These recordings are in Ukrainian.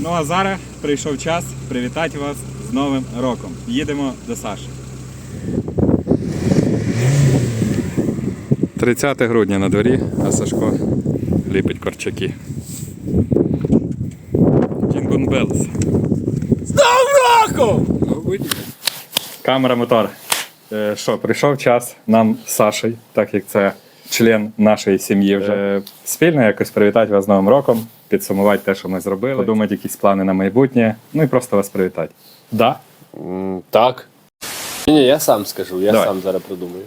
Ну а зараз прийшов час привітати вас з Новим роком. Їдемо до Саші. 30 грудня на дворі, а Сашко ліпить корчаки. Jingle Bells. З Новим роком! Камера мотор. Е, Що, прийшов час нам з Сашею, так як це член нашої сім'ї вже е, спільно якось привітати вас з Новим роком, підсумувати те, що ми зробили, подумати якісь плани на майбутнє, ну і просто вас привітати. Да? Так. Ні, ні, я сам скажу, я Давай. сам зараз придумаю.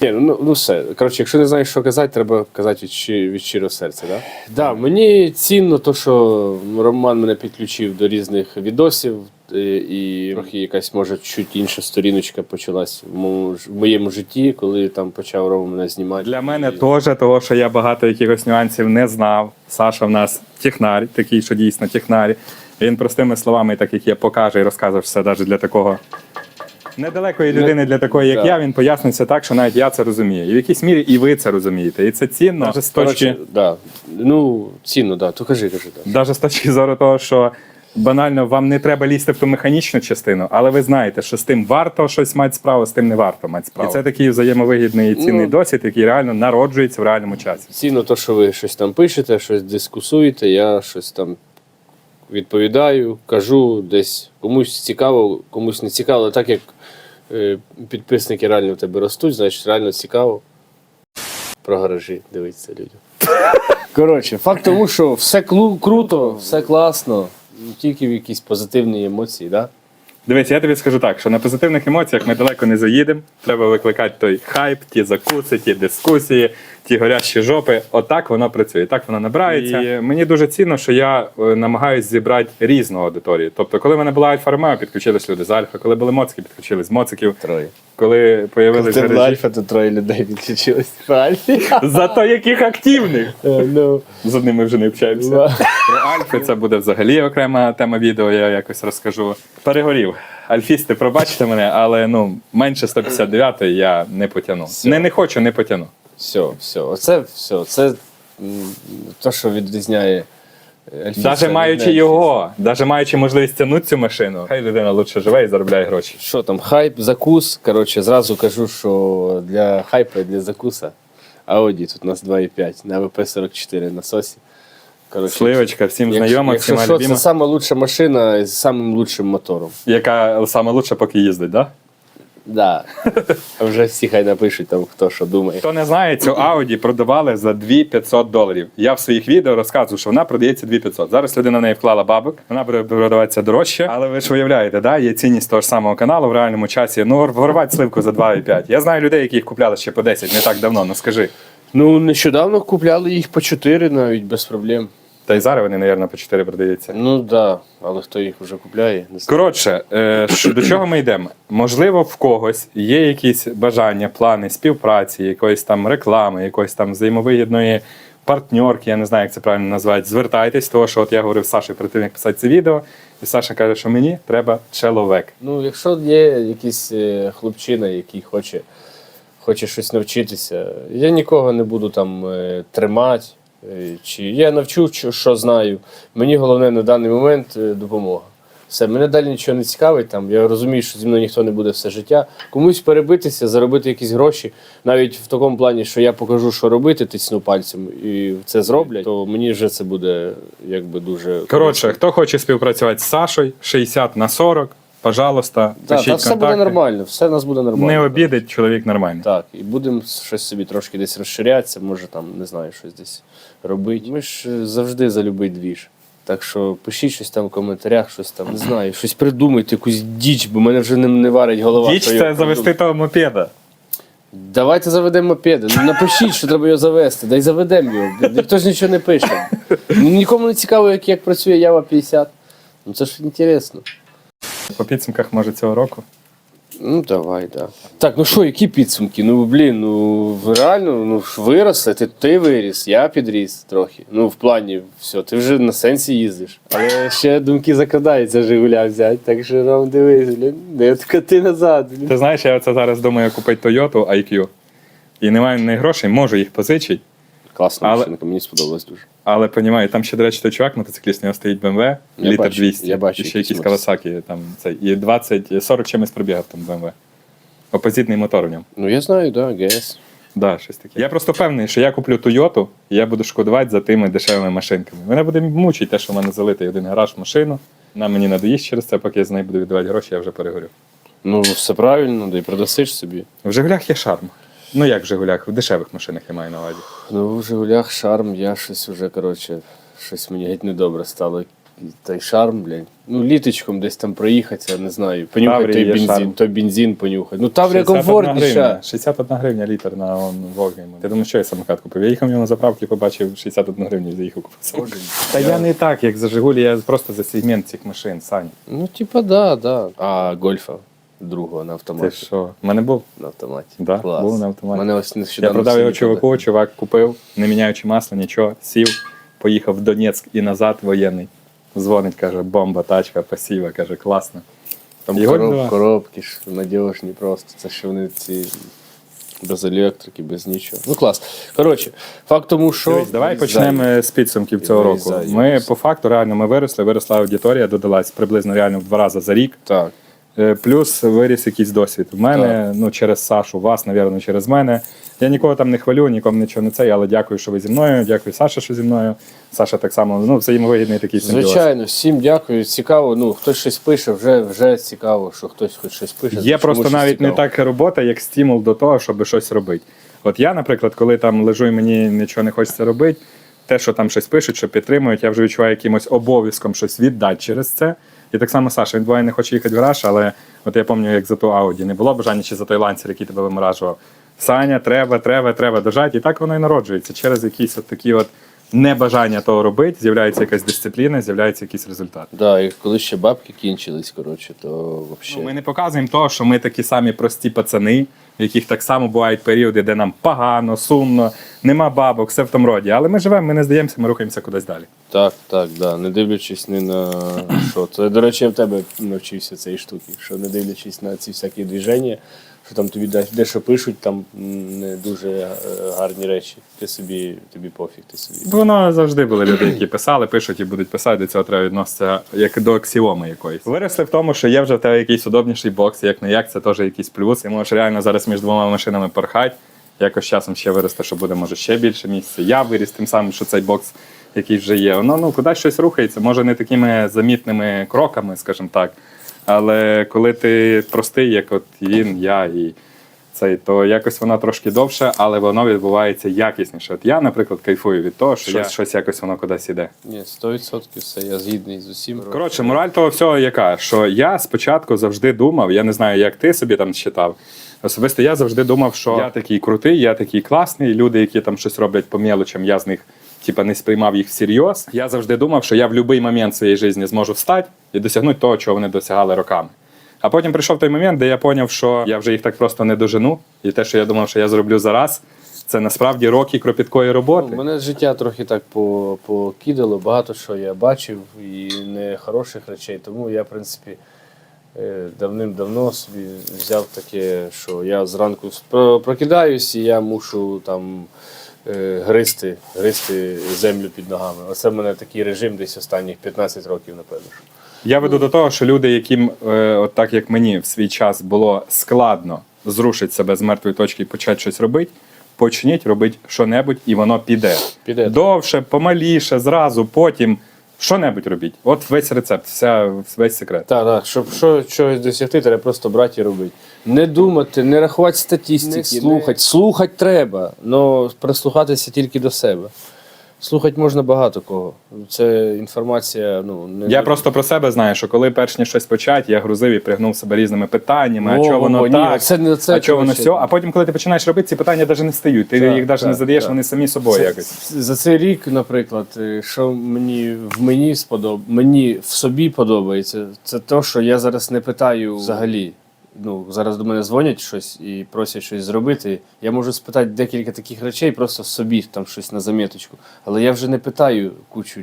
Ні, ну, ну, ну все. Коротше, якщо не знаєш, що казати, треба казати від, щи- від щирого серця. Да? Да, мені цінно те, що Роман мене підключив до різних відосів, і трохи якась, може, чуть інша сторіночка почалась в моєму, в моєму житті, коли там почав Рома мене знімати. Для мене теж, того, що я багато якихось нюансів не знав. Саша в нас технар, такий, що дійсно технар. Він простими словами, так як я покаже і розказував все навіть для такого недалекої людини, для такої, як Так. я, він це так, що навіть я це розумію. І в якійсь мірі і ви це розумієте. І це цінно, навіть з точки, Коротше, да. Ну, цінно, да. То кажи, кажи. Да. навіть з точки зору того, що. Банально, вам не треба лізти в ту механічну частину, але ви знаєте, що з тим варто щось мати справу, з тим не варто мати справу. І це такий взаємовигідний і цінний Ну. досвід, який реально народжується в реальному часі. Цінно то, що ви щось там пишете, щось дискусуєте, я щось там відповідаю, кажу, десь комусь цікаво, комусь не цікаво, але так як е, підписники реально в тебе ростуть, значить реально цікаво. Про гаражі дивитися людям. Коротше, факт тому, що все клу- круто, все класно, тільки в якісь позитивні емоції, да? Дивись, я тобі скажу так, що на позитивних емоціях ми далеко не заїдемо. Треба викликати той хайп, ті закуси, ті дискусії, ті горящі жопи. Отак воно працює, так воно набирається. І мені дуже цінно, що я е, намагаюся зібрати різну аудиторію. Тобто, коли в мене була Альфа Ромео, підключились люди з Альфа, коли були моцики, підключились з моциків. Коли появились Ти в. Альфа, то троє людей відключилось в Альфі. Зато яких активних! Е, Ну, З одним ми вже не общаємося. Про Альфи це буде взагалі окрема тема відео, я якось розкажу. Перегорів. Альфісти, пробачте мене, але ну менше 159 я не потягну. Все. Не, не хочу, не потягну. Все, все. Оце все. Це м, те, що відрізняє Навіть маючи його, навіть маючи можливість тягнути цю машину, хай людина лучше живе і заробляє гроші. Що там, хайп, закус. Коротше, зразу кажу, що для хайпа і для закуса Audi тут у нас 2,5 на ВП-44 насосі. Коротше, Сливочка, всім якщо- знайома, якщо всіма що, любима. це сама лучша машина з самим лучшим мотором. Яка саме лучше, поки їздить, да? Да. Вже всі хай напишуть там, хто що думає. Хто не знає, цю Audi продавали за 2500 доларів. Я в своїх відео розказую, що вона продається 2500. Зараз людина в неї вклала бабок, вона буде продаватися дорожче. Але ви ж уявляєте, да? є цінність того ж самого каналу в реальному часі. Ну, ворвати сливку за 2,5. Я знаю людей, які їх купляли ще по 10, не так давно. Ну скажи. Ну, нещодавно купляли їх по 4 навіть без проблем. Та й зараз вони, мабуть, по 4 продаються. Ну так, да. але хто їх вже купляє, не знаю. Коротше, е, до чого ми йдемо? Можливо, в когось є якісь бажання, плани співпраці, якоїсь там реклами, якоїсь там взаємовигідної партнерки, я не знаю, як це правильно назвати. Звертайтесь, того, що от я говорив з Сашою перед тим, як писати це відео, і Саша каже, що мені треба чоловік. Ну, якщо є якийсь е, хлопчина, який хоче, хоче щось навчитися, я нікого не буду там е, тримати. Е, Чи я навчу, що, знаю. Мені головне на даний момент е, допомога. Все, мене далі нічого не цікавить. Там. Я розумію, що зі мною ніхто не буде все життя. Комусь перебитися, заробити якісь гроші, навіть в такому плані, що я покажу, що робити, тисну пальцем, і це зроблять, то мені вже це буде якби дуже. Коротше, хто хоче співпрацювати з Сашою, 60 на 40, пожалуйста, Так, пишіть та все буде нормально, все у нас буде нормально. Не обідить, чоловік нормальний. Так, і будемо щось собі трошки десь розширятися, може там, не знаю, щось десь робити. Ми ж е, завжди за любий двіж. Так що пишіть щось там в коментарях, щось там, не знаю, щось придумайте, якусь діч, бо мене вже не, не варить голова. Діч це завести того мопеда. Давайте заведемо мопеди. Ну, напишіть, що треба його завести, дай заведемо його. Ніхто ж нічого не пише. Ну, Нікому не цікаво, як, як працює Ява 50. Ну це ж інтересно. По підсумках, може, цього року. Ну, давай, да. Так, ну що, які підсумки? Ну, блін, ну реально, ну виросли, ти, ти виріс, я підріс трохи. Ну, в плані, все, ти вже на сенсі їздиш. Але ще думки закрадаються Жигуля взяти, так що Ром, дивись, блін, не откати назад. Блін. Ти знаєш, я оце зараз думаю купити Toyota IQ. і не маю на них грошей, можу їх позичити. Класна Але- машинка, мені сподобалось дуже. Але понімаю, там ще, до речі, той чувак, мотоцикліст, у нього стоїть BMW, літр бачу, 200. я бачу, і ще якісь якісь. Kawasaki, там це, і 20, 40 чимось пробігав там BMW. Опозитний мотор в ньому. Ну я знаю, да, ГС. Да, щось таке. Я просто впевнений, що я куплю Тойоту, і я буду шкодувати за тими дешевими машинками. Мене буде мучити те, що в мене залитий один гараж машину. Нам мені надоїсть через це, поки я з неї буду віддавати гроші, я вже перегорю. Ну, все правильно, да і продасиш собі. В Жигулях є шарм. Ну як в Жигулях, в дешевих машинах я маю на увазі. Ну, в Жигулях шарм, я щось уже, коротше, щось мені геть недобре стало. Той шарм, блядь. Ну, літочком десь там проїхатися, не знаю. Понюхати той є бензин, шарм. той бензин понюхати. Ну, Таврія 61 комфортніша. гривня, 61 гривня літр на Волгі. Я думаю, що я самокат купив. Я їхав в нього на заправки, побачив 61 гривню і заїхав купив. самокат. Та я не так, як за Жигулі, я просто за сегмент цих машин, Сань. Ну, типа, да, да. А гольфа другого на Ти автоматі. що? У мене був. На автоматі. Да, Клас. був на автоматі. Мене ось Я продав його селі продали. чувак купив, не міняючи масло, нічого, сів, поїхав в Донецьк і назад воєнний. Дзвонить, каже, бомба, тачка, пасіва, каже, класно. Там Його короб, коробки ж надіжні просто. Це що вони ці без електрики, без нічого. Ну клас. Коротше, факт тому, що. Дивись, давай почнемо з підсумків цього року. Ми по факту реально ми виросли, виросла аудиторія, додалась приблизно реально в два рази за рік. Так. Е, Плюс виріс якийсь досвід. У мене, ну через Сашу, вас, навірно, через мене. Я нікого там не хвалю, нікому нічого не це, але дякую, що ви зі мною. Дякую, Саша, що зі мною. Саша так само ну, взаємовигідний такий симбіоз. Звичайно, всім дякую. Цікаво. Ну, хтось щось пише, вже, вже цікаво, що хтось хоч щось пише. Є просто навіть не так робота, як стимул до того, щоб щось робити. От я, наприклад, коли там лежу і мені нічого не хочеться робити, те, що там щось пишуть, що підтримують, я вже відчуваю якимось обов'язком щось віддати через це. І так само Саша, він буває не хоче їхати в гараж, але от я пам'ятаю, як за ту Ауді не було бажання чи за той ланцер, який тебе виморажував. Саня, треба, треба, треба дожати. І так воно і народжується. Через якісь от такі от небажання того робити, з'являється якась дисципліна, з'являється якийсь результат. Да, і коли ще бабки кінчились, коротше, то Ну, ми не показуємо того, що ми такі самі прості пацани, в яких так само бувають періоди, де нам погано, сумно, нема бабок, все в тому роді. Але ми живемо, ми не здаємося, ми рухаємося кудись далі. Так, так, да. Не дивлячись ні на що. Це, до речі, я в тебе навчився цієї штуки, що не дивлячись на ці всякі движення, що там тобі дещо пишуть, там не дуже е, гарні речі. Ти собі, тобі пофіг, ти собі. Воно завжди були люди, які писали, пишуть і будуть писати. До цього треба відноситися як до аксіоми якоїсь. Виросли в тому, що є вже в тебе якийсь удобніший бокс, як не як, це теж якийсь плюс. Ти можеш реально зараз між двома машинами порхати. Якось часом ще виросте, що буде може ще більше місця. Я виріс тим самим, що цей бокс, який вже є. Воно ну кудись щось рухається, може не такими замітними кроками, скажімо так. Але коли ти простий, як от він, я і цей, то якось воно трошки довше, але воно відбувається якісніше. От я, наприклад, кайфую від того, що я щось якось воно кудись іде. Ні, 100% все, я згідний з усім. Коротше, мораль того всього яка, що я спочатку завжди думав, я не знаю, як ти собі там считав. Особисто я завжди думав, що я такий крутий, я такий класний. Люди, які там щось роблять по мелочам, я з них типа не сприймав їх всерйоз. Я завжди думав, що я в будь-який момент своєї житті зможу встати і досягнути того, чого вони досягали роками. А потім прийшов той момент, де я зрозумів, що я вже їх так просто не дожену, і те, що я думав, що я зроблю зараз, це насправді роки кропіткої роботи. Ну, мене життя трохи так покидало, багато що я бачив і не хороших речей. Тому я, в принципі, е, давним-давно собі взяв таке, що я зранку прокидаюсь і я мушу там е, гризти, гризти землю під ногами. Оце в мене такий режим десь останніх 15 років, напевно. Я веду до того, що люди, яким, е, от так як мені в свій час було складно зрушити себе з мертвої точки і почати щось робити, почніть робити що-небудь, і воно піде. Піде. Довше, помаліше, зразу, потім. Що-небудь робіть. От весь рецепт, вся, весь секрет. Так, так, щоб що, чогось досягти, треба просто брати і робити. Не думати, не рахувати статистики, Не слухати. Слухати треба, але прислухатися тільки до себе. Слухати можна багато кого. Це інформація, ну, не Я просто про себе знаю, що коли перш ніж щось почати, я грузив і пригнув себе різними питаннями, а чого во, воно во, ні, так, це не- це а чого воно все. А потім, коли ти починаєш робити, ці питання навіть не стають. Ти Так, їх навіть не задаєш, так. вони самі собою Це- якось. За цей рік, наприклад, е, що мені в мені сподоб... мені в собі подобається, це те, що я зараз не питаю взагалі. Ну, зараз до мене дзвонять щось і просять щось зробити, я можу спитати декілька таких речей, просто собі там щось на заміточку. Але я вже не питаю кучу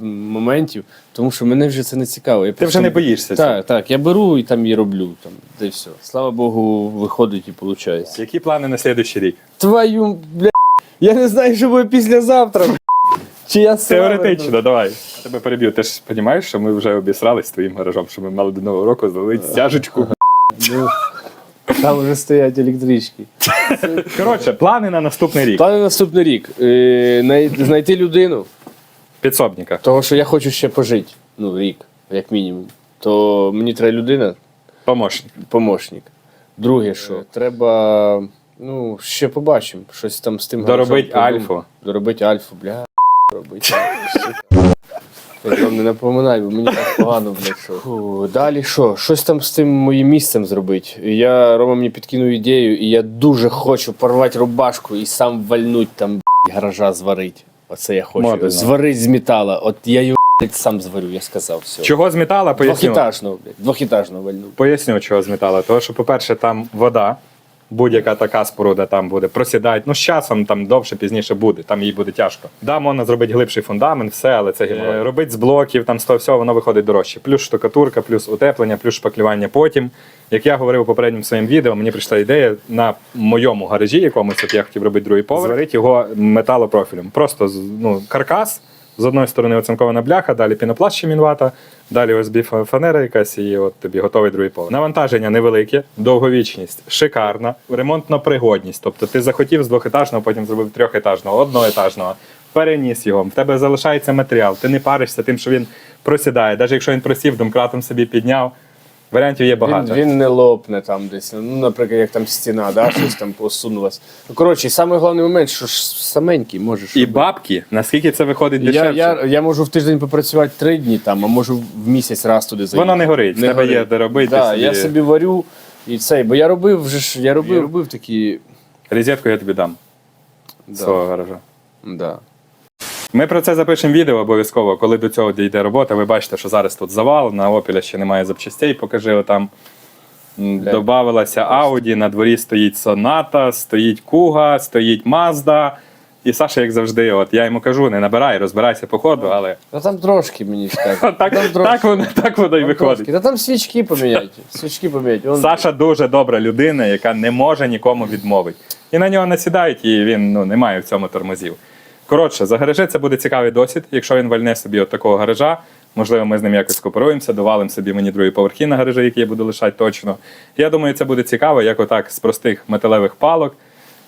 моментів, тому що мене вже це не цікаво. Я Ти вже не боїшся цього? Так, так, я беру і там і роблю. Там, де все. Слава Богу, виходить і виходить. Які плани на слідуючий рік? Твою, бля, я не знаю, що буде післязавтра. бля. Чи я Теоретично, давай. Я тебе переб'ю. Ти ж розумієш, що ми вже обісрались з твоїм гаражом, що ми мали до нового року залити стяжечку. Ну, Там вже стоять електрички. Коротше, плани на наступний рік. Плани на наступний рік. Е, най- знайти людину, Підсобника. того, що я хочу ще пожити. Ну, рік, як мінімум. То мені треба людина, Помощник. помощник. Друге, що треба. Ну, ще побачимо. Щось там з тим Доробить гаражом альфу. Доробити альфу, бля. Робити. Я не напоминай, бо мені так погано, блядь, що. Фу, Далі що? Щось там з тим моїм місцем зробити. Я, Рома мені підкинув ідею, і я дуже хочу порвати рубашку і сам вальнуть там блядь, гаража зварити. Оце я хочу. Модно. Зварить з метала. От я його блядь, сам зварю, я сказав все. Чого з метала? Поясню. Двохітажного, блядь. Двохітажного вальну. Поясню, чого з металу. Тому що, по-перше, там вода, будь-яка така споруда там буде просідати. Ну, з часом там довше, пізніше буде, там їй буде тяжко. Да, можна зробити глибший фундамент, все, але це геморрой. Робити з блоків, там з того всього воно виходить дорожче. Плюс штукатурка, плюс утеплення, плюс шпаклювання потім. Як я говорив у попередньому своєму відео, мені прийшла ідея на моєму гаражі, якомусь от я хотів робити другий поверх, зварити його металопрофілем. Просто ну, каркас. З одної сторони оцинкована бляха, далі пінопласт мінвата, далі ОСБ фанера якась, і от тобі готовий другий пол. Навантаження невелике, довговічність шикарна, ремонтна пригодність. Тобто ти захотів з двохетажного, потім зробив трьохетажного, одноетажного, переніс його. В тебе залишається матеріал. Ти не паришся тим, що він просідає. Навіть якщо він просів, домкратом собі підняв. Варіантів є багато. Він, він не лопне там десь. Ну, наприклад, як там стіна, да, щось там посунулось. Ну, коротше, самий головний момент, що ж саменький можеш. І робити. бабки, наскільки це виходить я, дешевше? я, я можу в тиждень попрацювати три дні там, а можу в місяць раз туди зайти. Воно не горить, в тебе є де робити, Да, собі- Я собі варю і цей, бо я робив вже ж, я робив, робив такі. Розетку я тобі дам з Да. свого гаража. Да. Ми про це запишемо відео обов'язково, коли до цього дійде робота. Ви бачите, що зараз тут завал, на опіля ще немає запчастей, покажи отам. Добавилася Audi, на дворі стоїть Sonata, стоїть Kuga, стоїть Mazda. І Саша, як завжди, от я йому кажу, не набирай, розбирайся по ходу, але Ну там трошки мені скажуть. так, Там трошки. так, воно, так воно й виходить. трошки. Та там свічки поміняйте. Свічки поміняйте. Он- Саша дуже добра людина, яка не може нікому відмовити. І на нього насідають, і він ну, не має в цьому тормозів. Коротше, за гаражі це буде цікавий досвід. Якщо він вальне собі от такого гаража, можливо, ми з ним якось кооперуємося, довалимо собі мені другі поверхи на гаражі, які я буду лишати точно. Я думаю, це буде цікаво, як отак з простих металевих палок,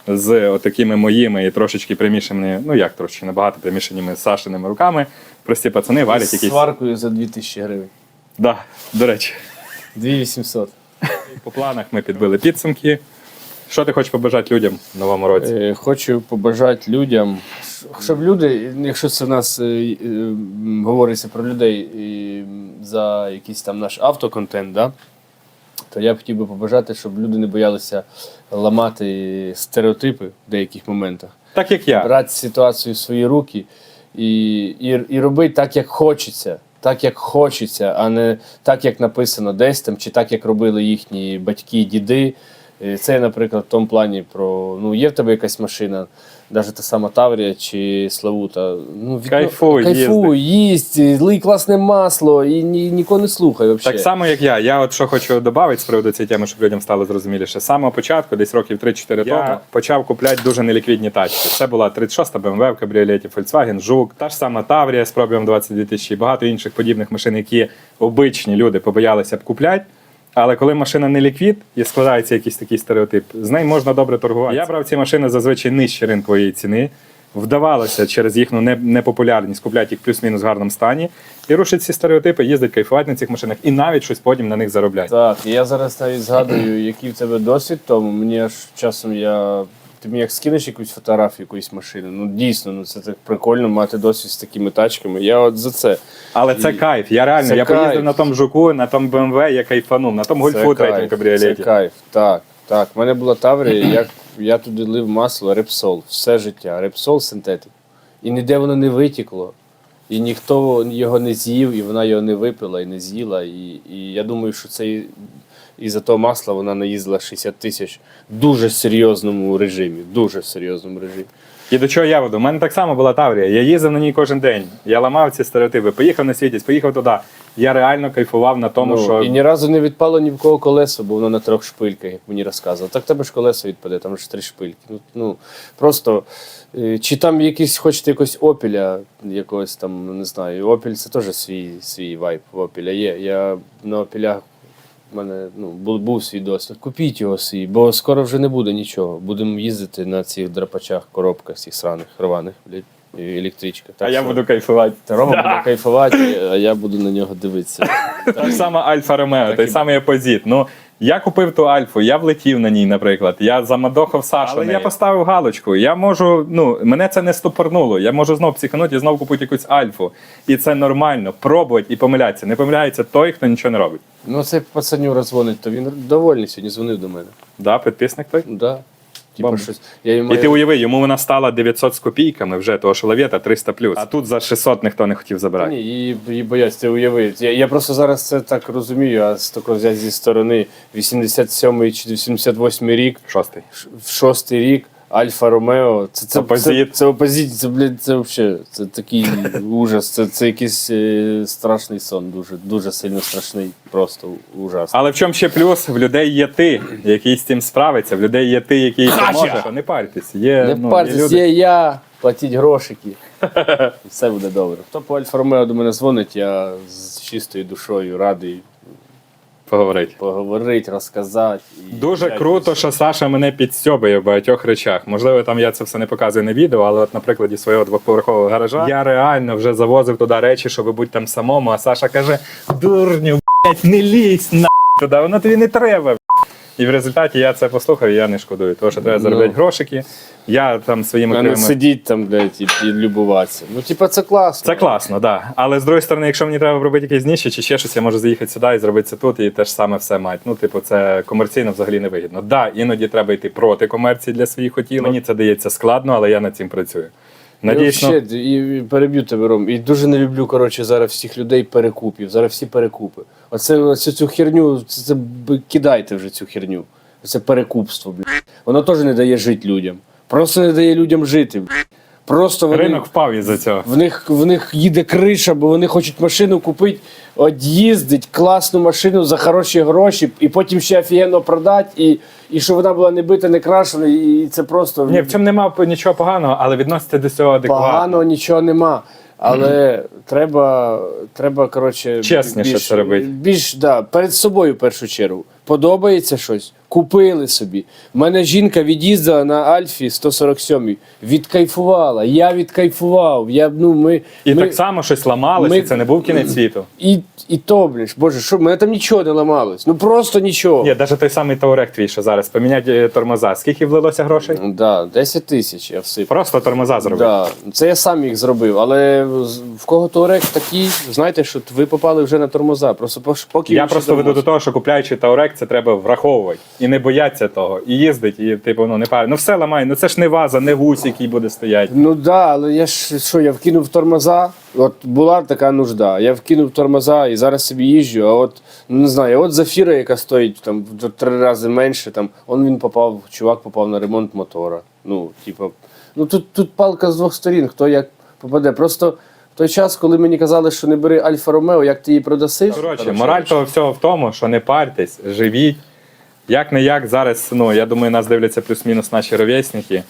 з отакими моїми і трошечки примішаними, ну як трошки набагато примішаними Сашиними руками. Прості пацани валять якісь. сваркою за 2000 гривень. Да, до речі. 2800. По планах ми підбили підсумки. Що ти хочеш побажати людям в новому році? Е, Хочу побажати людям, щоб люди, якщо це в нас е, е, говориться про людей і, за якийсь там наш автоконтент, да, то я б хотів би побажати, щоб люди не боялися ламати стереотипи в деяких моментах. Так як я. Брати ситуацію в свої руки і, і, і робити так, як хочеться. Так, як хочеться, а не так, як написано десь там, чи так, як робили їхні батьки, діди. Е, Це, наприклад, в тому плані про ну, є в тебе якась машина, навіть та сама Таврія чи Славута. Ну, від... Кайфуй, кайфуй, їсть, лий класне масло і ні, нікого не слухай. Взагалі. Так само, як я. Я от що хочу додати з приводу цієї теми, щоб людям стало зрозуміліше. З самого початку, десь років 3-4 тому, почав купляти дуже неліквідні тачки. Це була 36-та BMW в кабріолеті, Volkswagen, Жук, та ж сама Таврія з пробігом 22 тисячі і багато інших подібних машин, які обичні люди побоялися б купляти. Але коли машина не ліквід і складається якийсь такий стереотип, з нею можна добре торгувати. Я брав ці машини зазвичай нижче ринкової ціни. Вдавалося через їхню не- непопулярність купляти їх плюс-мінус в гарному стані і рушить ці стереотипи, їздить кайфувати на цих машинах і навіть щось потім на них заробляти. Так, я зараз навіть згадую, який в тебе досвід, тому мені аж часом я. Ти мені як скинеш якусь фотографію якоїсь машини. Ну дійсно, ну це так прикольно мати досвід з такими тачками. Я от за це. Але це І- кайф. Я реально Це я кайф. поїздив на тому жуку, на тому BMW, я кайфанув, на тому гольфу третьому кабріолеті. Це кайф. Так, так. У мене була Таврія, я, я туди лив масло Репсол все життя. Репсол синтетик. І ніде воно не витікло. І ніхто його не з'їв, і вона його не випила і не з'їла. І, і я думаю, що це і за того масла вона наїздила 60 тисяч в дуже серйозному режимі. Дуже серйозному режимі. І до чого я веду? У мене так само була Таврія. Я їздив на ній кожен день. Я ламав ці стереотипи. Поїхав на світість, поїхав туди. Я реально кайфував на тому, ну, що І ні разу не відпало ні в кого колесо, бо воно на трьох шпильках, як мені розказували. Так тебе ж колесо відпаде, там ж три шпильки. Ну, ну просто е, чи там якийсь, хочете якогось опіля, якогось там, ну, не знаю, опіль це теж свій, свій вайб в опіля є. Я на опілях. У мене ну, був, був свій досвід. Купіть його свій, бо скоро вже не буде нічого. Будемо їздити на цих драпачах, коробках, цих сраних, рваних, блядь, і електричках. а я що буду кайфувати. Рома буде кайфувати, а я буду на нього дивитися. Так само Альфа Ромео, Так той самий опозит. Ну, я купив ту Альфу, я влетів на ній, наприклад. Я замадохав Сашу. Але я поставив галочку. Я можу, ну, мене це не стопорнуло. Я можу знов психанути і знов купити якусь альфу. І це нормально. Пробувати і помилятися. Не помиляється той, хто нічого не робить. Ну, цей пацаню дзвонить, то він довольний сьогодні, дзвонив до мене. Да, підписник той? Да. Бомба. щось. Я йому І ти уяви, йому вона стала 900 з копійками вже, того що лавєта 300 А тут за 600 ніхто не хотів забирати. Ні, її, її бояться, ти уяви. Я, я просто зараз це так розумію, а з такого взяти зі сторони 87 чи 88 рік, Шостий. ш- шостий рік. Альфа Ромео, це, це, це, Опозит. це, опозит, це, блядь, це взагалі це такий ужас. Це, це якийсь е, страшний сон, дуже, дуже сильно страшний, просто ужасно. Але в чому ще плюс? В людей є ти, який з цим справиться, в людей є ти, який Хача! поможе. Не парьтесь. Є, Не ну, парьтесь, є люди. є я, платіть грошики. Все буде добре. Хто по Альфа Ромео до мене дзвонить, я з чистою душою радий Поговорить. поговорити, розказати. І Дуже круто, що Саша мене підстьобує в багатьох речах. Можливо, там я це все не показую на відео, але от на прикладі свого двоповерхового гаража я реально вже завозив туди речі, щоб бути там самому. А Саша каже: дурню, блять, не лізь на туди, воно тобі не треба. І в результаті я це послухав, і я не шкодую. Тому що треба Ну. грошики. Я там своїми А не окремими- сидіть там, блядь, і, і любуватися. Ну, типа, це класно. Це класно, так. Да. Але з другої сторони, якщо мені треба робити якісь ніші чи ще щось, я можу заїхати сюди і зробити це тут, і теж саме все мати. Ну, типу, це комерційно взагалі не вигідно. Да, іноді треба йти проти комерції для своїх хотілок. Мені це дається складно, але я над цим працюю. Надіюсь, І, ну, і, переб'ю тебе, Ром. І дуже не люблю, коротше, зараз всіх людей перекупів. Зараз всі перекупи. Оце, оце цю херню, це, це кидайте вже цю херню. Це перекупство, блядь. Воно теж не дає жити людям. Просто не дає людям жити. блядь. Просто вони, ринок впав із-за цього. в, них, в них їде криша, бо вони хочуть машину купити, от їздить класну машину за хороші гроші, і потім ще офігенно продати, і, і що вона була не бита, не крашена, і це просто Ні, в цьому нема нічого поганого, але відноситься до цього адекватно. Поганого нічого нема. Але треба, треба, коротше, Чесніше більш, це робити. Більш да, перед собою в першу чергу. Подобається щось, купили собі. У мене жінка від'їздила на Альфі 147 відкайфувала. Я відкайфував. Я, ну, ми, І ми, так само щось ламалося, ми- і це не був кінець світу. і, і то, блін, боже, що, в мене там нічого не ламалось. Ну просто нічого. Ні, навіть той самий Таурек твій, що зараз, поміняти е, тормоза. Скільки влилося грошей? Да, 10 тисяч я всипав. Просто тормоза зробив. Да, це я сам їх зробив, але з- в кого Туарек такі, знаєте, що ви попали вже на тормоза. Просто пош- поки Я ще просто веду до того, що купляючи Таурек, це треба враховувати. І не бояться того. І їздить, і типу, ну не пар. Ну все ламай, ну це ж не ваза, не гусь, який буде стояти. Ну так, да, але я ж що, я вкинув тормоза. От була така нужда. Я вкинув тормоза і зараз собі їжджу. А от ну не знаю, от зафіра, яка стоїть там в три рази менше, там он він попав, чувак попав на ремонт мотора. Ну, типу, ну тут, тут палка з двох сторін, хто як попаде. Просто той час, коли мені казали, що не бери Альфа Ромео, як ти її продаси? Коротше, мораль того всього в тому, що не парьтесь, живіть. Як не як зараз, ну я думаю, нас дивляться плюс-мінус наші ровесники.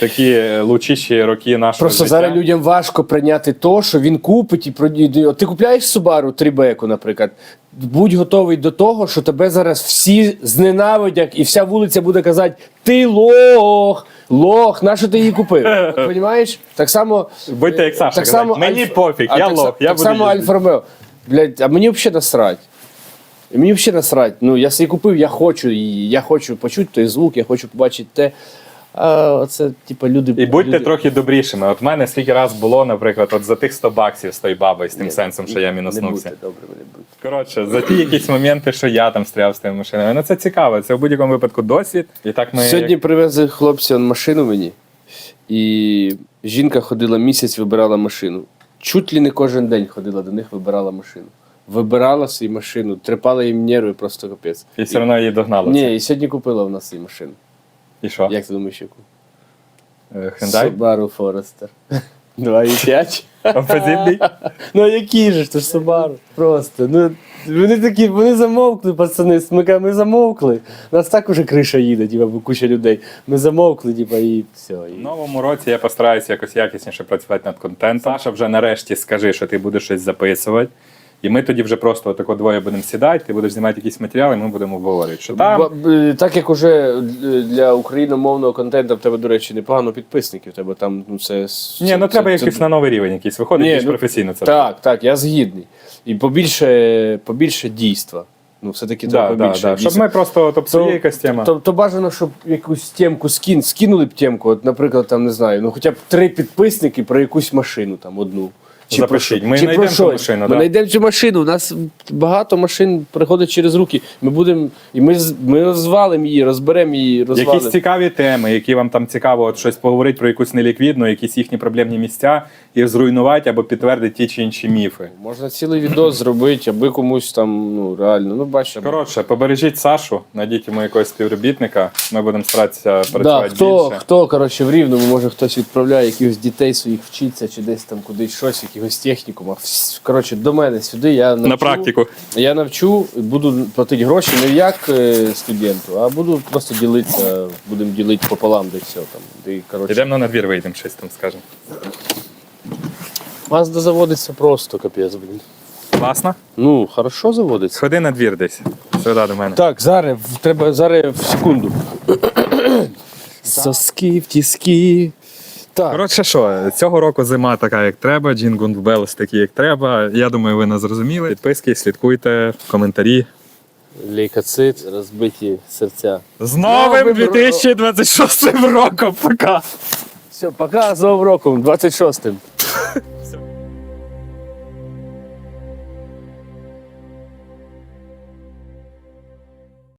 Такі е, лучіші роки нашого Просто життя. зараз людям важко прийняти то, що він купить і От Ти купляєш Subaru Трібеку, наприклад. Будь готовий до того, що тебе зараз всі зненавидять, і вся вулиця буде казати: Ти лох! Лох, на що ти її купив? Понімаєш? Так само. Будьте як Саша, так казати, само мені Альф- пофіг, а я так, лох, са- я так буду само їздити. Альфа Ромео. Блядь, а мені взагалі насрать. І Мені взагалі насрать. Ну, я собі купив, я хочу її, я хочу почути той звук, я хочу побачити те. А це, типу, люди. І будьте люди... трохи добрішими. От в мене скільки раз було, наприклад, от за тих 100 баксів з тої баби з тим Ні, сенсом, що я мінуснувся. не будьте. Коротше, за ті якісь моменти, що я там стріляв з тими машинами. Ну це цікаво. Це в будь-якому випадку досвід. І так ми Сьогодні привезли хлопці он, машину мені, і жінка ходила місяць, вибирала машину. Чуть ли не кожен день ходила до них, вибирала машину. вибирала свою машину, трепала їм нерви просто капець. І все одно її догнало. Ні, і сьогодні купила в нас свою машину. І що? Як ти думаєш, яку? Hyundai? Subaru Forester. 2,5. Опозитний? Ну а який ж, то ж Subaru. Просто. Ну, вони такі, вони замовкли, пацани. Ми кажемо, ми замовкли. У нас так уже криша їде, типа, бо куча людей. Ми замовкли, типа, і все. В І... новому році я постараюся якось якісніше працювати над контентом. Саша, вже нарешті скажи, що ти будеш щось записувати. І ми тоді вже просто отако двоє будемо сідати, ти будеш знімати якісь матеріали, ми будемо обговорювати. Що там б- Так як уже е, для україномовного контенту в тебе, до речі, непогано підписників. В тебе там ну це. Ні, ну треба це- якийсь на новий рівень якийсь виходить, Ні, більш ну, професійно це. Так, так, я згідний. І побільше, побільше дійства. Ну, все-таки Да, треба да, побільше. да. Щоб дійства. ми просто тобто є якась тема. То, то бажано, щоб якусь темку скин, скинули б темку, от, наприклад, там не знаю, ну хоча б три підписники про якусь машину там одну. Запишіть. про Ми знайдемо цю машину, Ми да. знайдемо цю машину. У нас багато машин приходить через руки. Ми будемо, і ми, ми розвалимо її, розберемо її, розвалимо. Якісь цікаві теми, які вам там цікаво, от щось поговорити про якусь неліквідну, якісь їхні проблемні місця, і зруйнувати або підтвердити ті чи інші міфи. Можна цілий відос зробити, аби комусь там, ну реально, ну бачиш. Коротше, побережіть Сашу, знайдіть йому якогось співробітника. Ми будемо старатися Да, працювати хто, більше. хто коротше, в Рівному, може хтось відправляє якихось дітей своїх вчиться чи десь там кудись щось, якихось технікумах. Коротше, до мене сюди я навчу, На практику. Я навчу, буду платити гроші не як е, студенту, а буду просто ділитися, будемо ділити пополам, де все там. Де, коротше. Йдемо на двір, вийдемо щось там скажемо. Мазда заводиться просто, капець, блін. Класно? Ну, хорошо заводиться. Сходи на двір десь. Сюди до мене. Так, зараз треба зараз в секунду. Соски в тіски. Так. Коротше, що, цього року зима така, як треба, Джінгунд Белс такі, як треба. Я думаю, ви нас зрозуміли. Підписки, слідкуйте, коментарі. Лейкоцит, розбиті серця. З новим Новим 2026 роком! Пока! Все, пока, з Новим роком, 26-м.